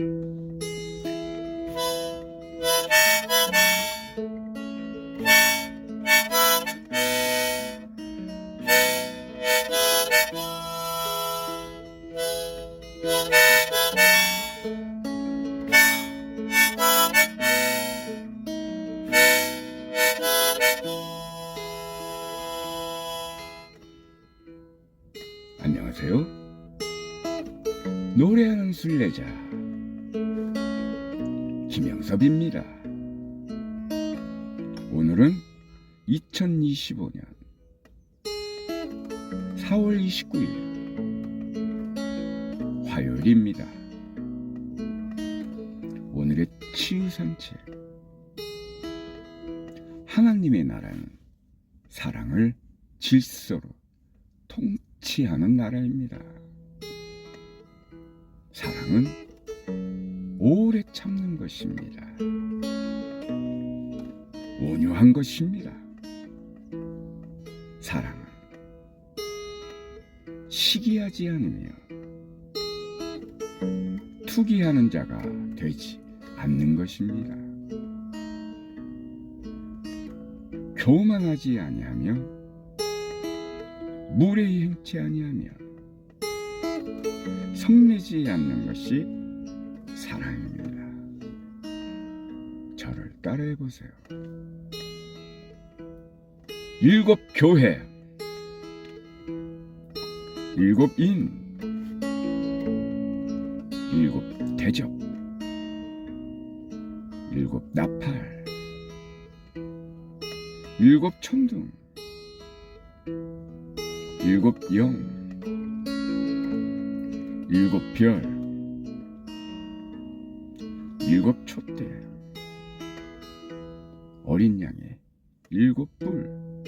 안녕 김영섭입니다. 오늘은 2025년 4월 29일 화요일입니다. 오늘의 치유 산책 하나님의 나라는 사랑을 질서로 통치하는 나라입니다. 사랑은 오래 참는 것입니다. 온유한 것입니다. 사랑은 시기하지 않으며 투기하는 자가 되지 않는 것입니다. 교만하지 아니하며 무례히 행치 아니하며 성내지 않는 것이 따라해 보세요. 일곱 교회, 일곱 인, 일곱 대접, 일곱 나팔, 일곱 천둥, 일곱 영, 일곱 별, 일곱 촛대, 어린 양의 일곱 뿔,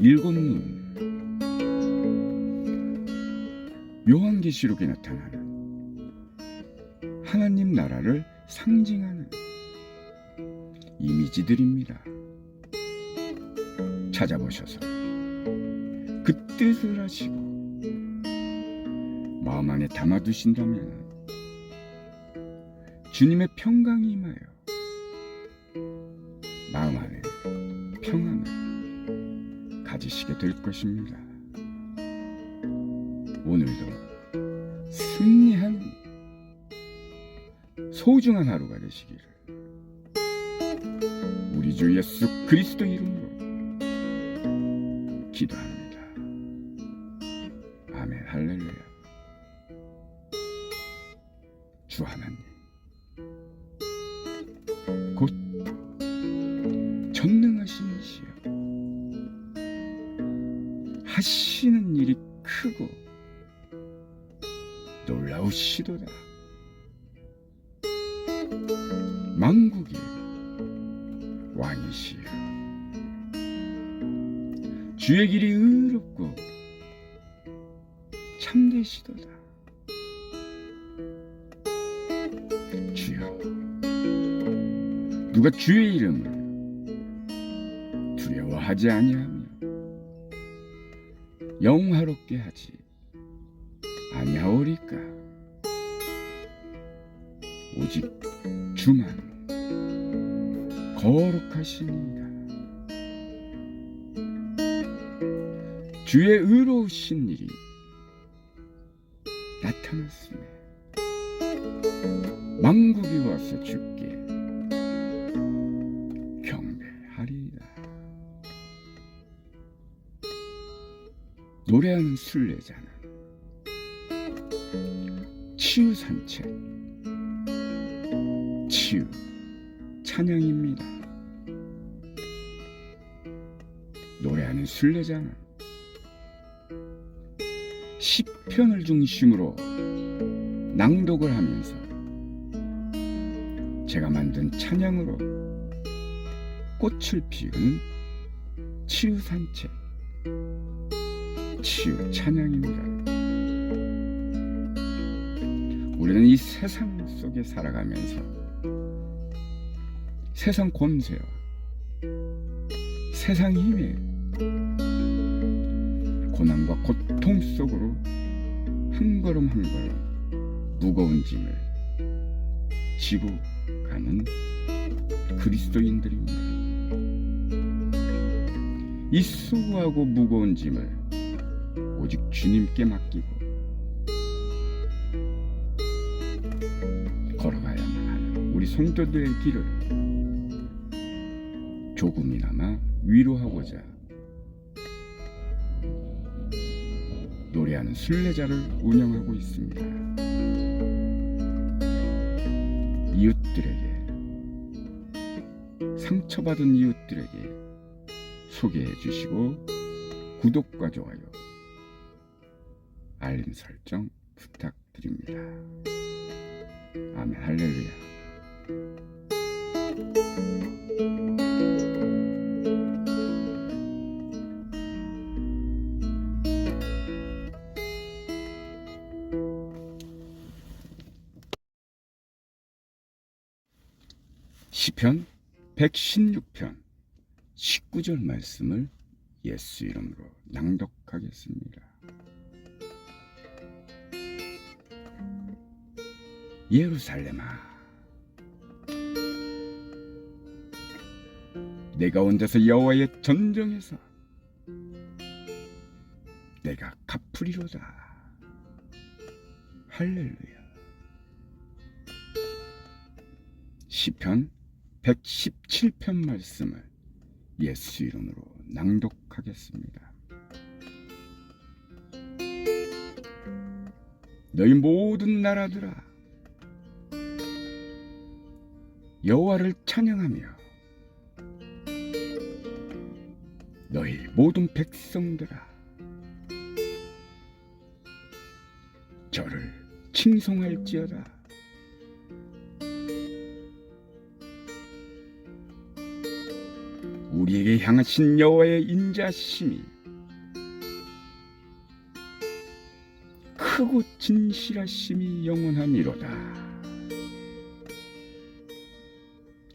일곱 눈, 묘한계시록에 나타나는 하나님 나라를 상징하는 이미지들입니다. 찾아보셔서 그 뜻을 하시고 마음 안에 담아두신다면 주님의 평강이 임하여 마음 안에 평안을 가지시게 될 것입니다. 오늘도 승리하는 소중한 하루가 되시기를 우리 주 예수 그리스도 이름으로 기도합니다. 아멘 할렐루야. 주 하나님 놀라우시도다. 만국의 왕이시여. 주의 길이 의롭고 참되시도다. 주여 누가 주의 이름을 두려워하지 아니하며 영화롭게 하지 아니하오리까? 오직 주만 거룩하시니이다. 주의 의로우신 일이 나타났으며 망국이 와서 죽게 경배하리이다 노래하는 순례자는 치유 산책. 치유. 찬양입니다. 노래하는 순례자는 시편을 중심으로 낭독을 하면서 제가 만든 찬양으로 꽃을 피우는 치유 산책, 치유 찬양입니다. 우리는 이 세상 속에 살아가면서 세상 권세와 세상 힘에 고난과 고통 속으로 한 걸음 한 걸음 무거운 짐을 지고 가는 그리스도인들입니다. 이 수고하고 무거운 짐을 오직 주님께 맡기고 성도들의 길을 조금이나마 위로하고자 노래하는 순례자를 운영하고 있습니다. 이웃들에게 상처받은 이웃들에게 소개해 주시고 구독과 좋아요 알림 설정 부탁드립니다. 아멘 할렐루야. 시편 116편 19절 말씀을 예수 이름으로 낭독하겠습니다. 예루살렘아 내가 혼자서 여호와의 전정에서 내가 갚으리로다 할렐루야 시편 117편 말씀을 예수 이름으로 낭독하겠습니다. 너희 모든 나라들아 여호와를 찬양하며 너희 모든 백성들아 저를 칭송할지어다 우리에게 향하신 여호와의 인자심이 크고 진실하심이 영원함이로다.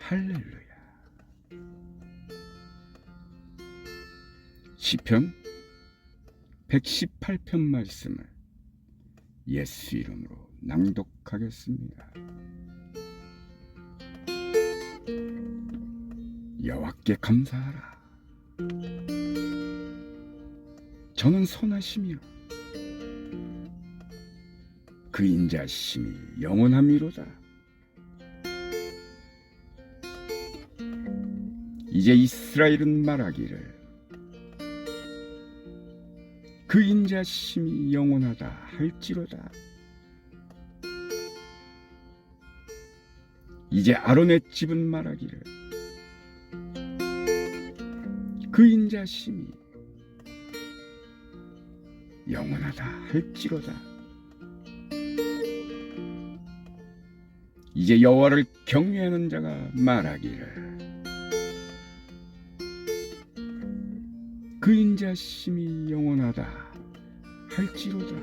할렐루야. 시편 118편 말씀을 예수 이름으로 낭독하겠습니다. 여호와께 감사하라. 저는 선하시며 그 인자심이 영원함이로다. 이제 이스라엘은 말하기를 그 인자심이 영원하다 할지로다. 이제 아론의 집은 말하기를 그 인자심이 영원하다 할지로다. 이제 여호와를 경외하는 자가 말하기를 그 인자심이 영원하다 할지로다.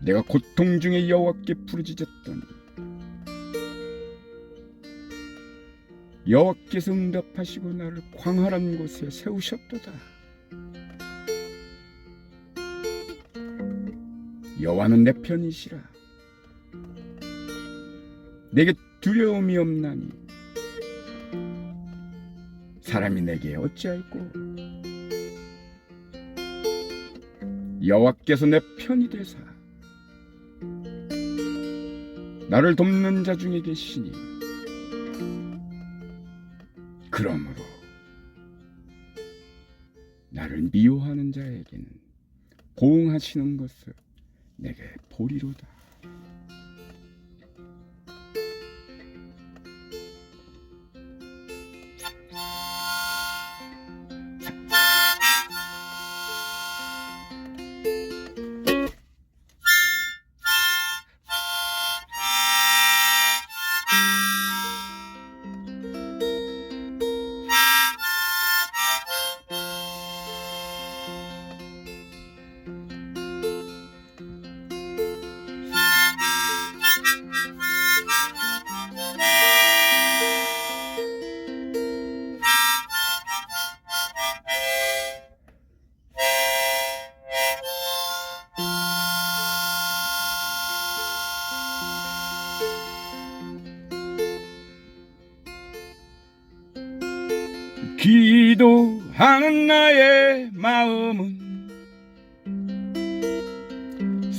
내가 고통 중에 여호와께 부르짖었더니 여호와께서 응답하시고 나를 광활한 곳에 세우셨도다. 여호와는 내 편이시라. 내게 두려움이 없나니 사람이 내게 어찌할꼬 여호와께서 내 편이 되사 나를 돕는 자 중에 계시니 그러므로 나를 미워하는 자에게는 보응하시는 것을 내게 보리로다.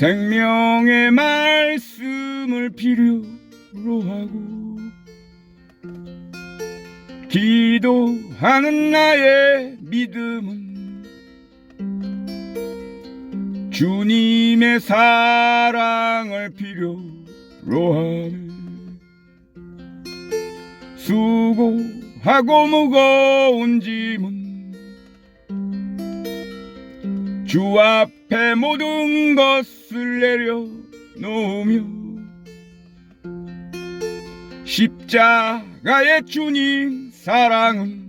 생명의 말씀을 필요로 하고 기도하는 나의 믿음은 주님의 사랑을 필요로 하네 수고하고 무거운 짐은 주 앞에 모든 것을 내려놓으며 십자가의 주님 사랑은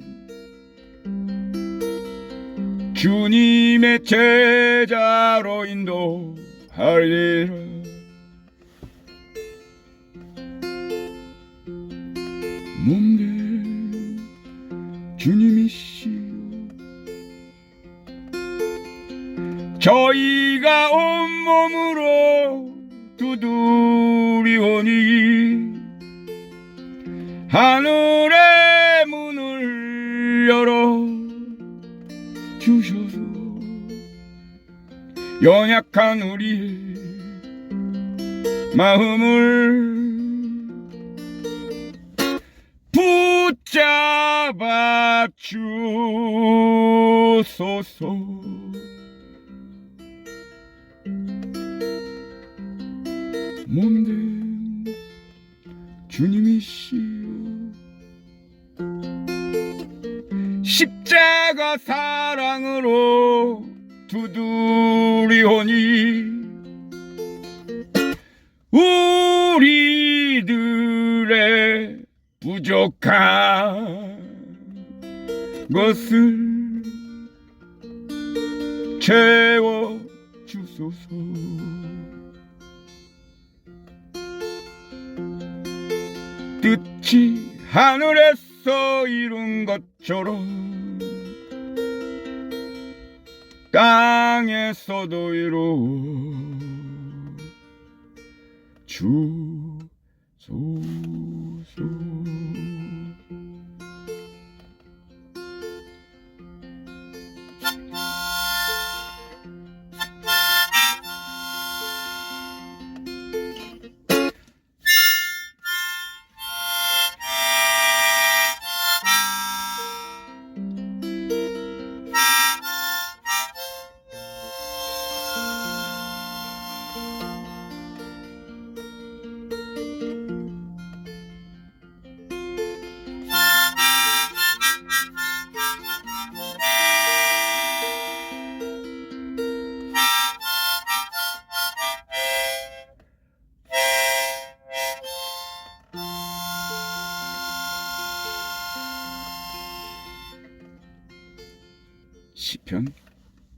주님의 제자로 인도하리라 몸된 주님이시 저희가 온몸으로 두드리오니 하늘의 문을 열어 주셔서. 연약한 우리의 마음을 붙잡아 주소서 주님이시여 십자가 사랑으로 두드리오니 우리들의 부족한 것을 채워 하늘에서 이룬 것처럼 땅에서도 이루어 주소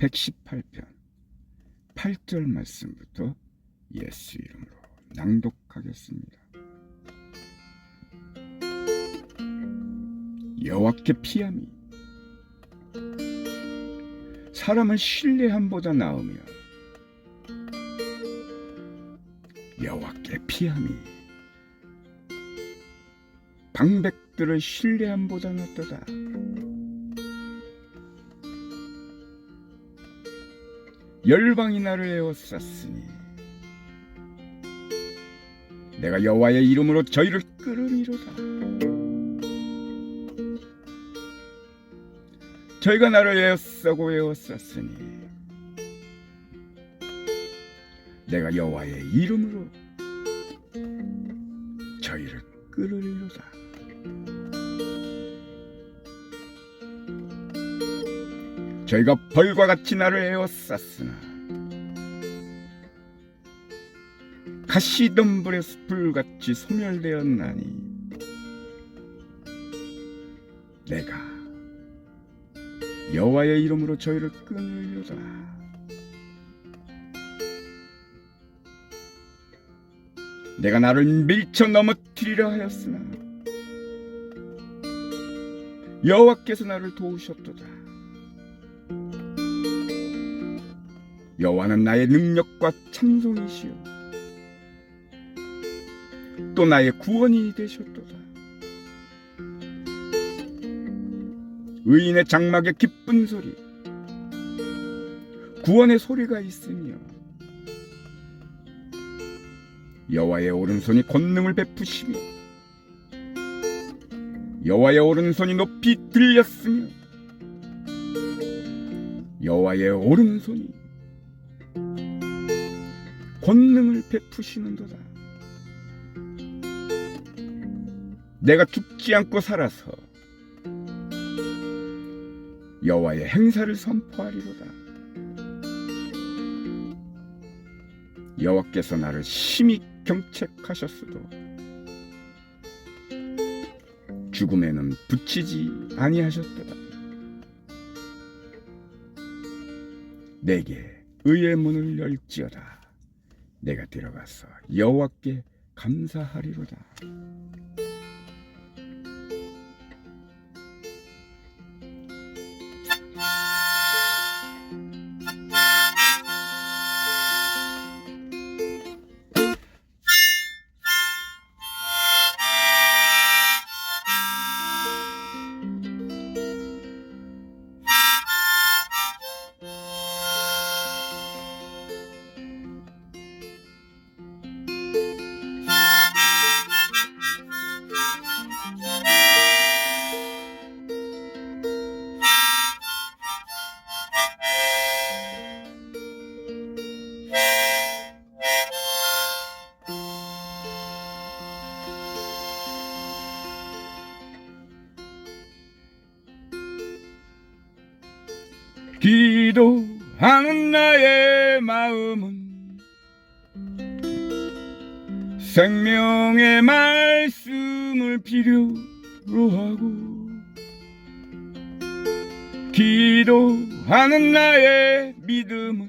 118편 8절 말씀부터 예수 이름으로 낭독하겠습니다. 여호와께 피함이 사람을 신뢰함보다 나으며 여호와께 피함이 방백들을 신뢰함보다 낫도다. 열방이 나를 에워쌌으니 내가 여호와의 이름으로 저희를 끌으리로다. 저희가 나를 에워싸고 에워쌌으니 내가 여호와의 이름으로 저희를 끌으리로다 저희가 벌과 같이 나를 에워쌌으나 가시덤불의 숯불같이 소멸되었나니 내가 여호와의 이름으로 저희를 끊으려다 내가 나를 밀쳐 넘어뜨리려 하였으나 여호와께서 나를 도우셨도다 여호와는 나의 능력과 찬송이시요 또 나의 구원이 되셨도다. 의인의 장막에 기쁜 소리 구원의 소리가 있으며 여호와의 오른손이 권능을 베푸시며 여호와의 오른손이 높이 들렸으며 여호와의 오른손이 권능을 베푸시는도다. 내가 죽지 않고 살아서 여호와의 행사를 선포하리로다. 여호와께서 나를 심히 경책하셨어도 죽음에는 붙이지 아니하셨도다. 내게 의의 문을 열지어다. 내가 들어가서 여호와께 감사하리로다. 생명의 말씀을 필요로 하고 기도하는 나의 믿음은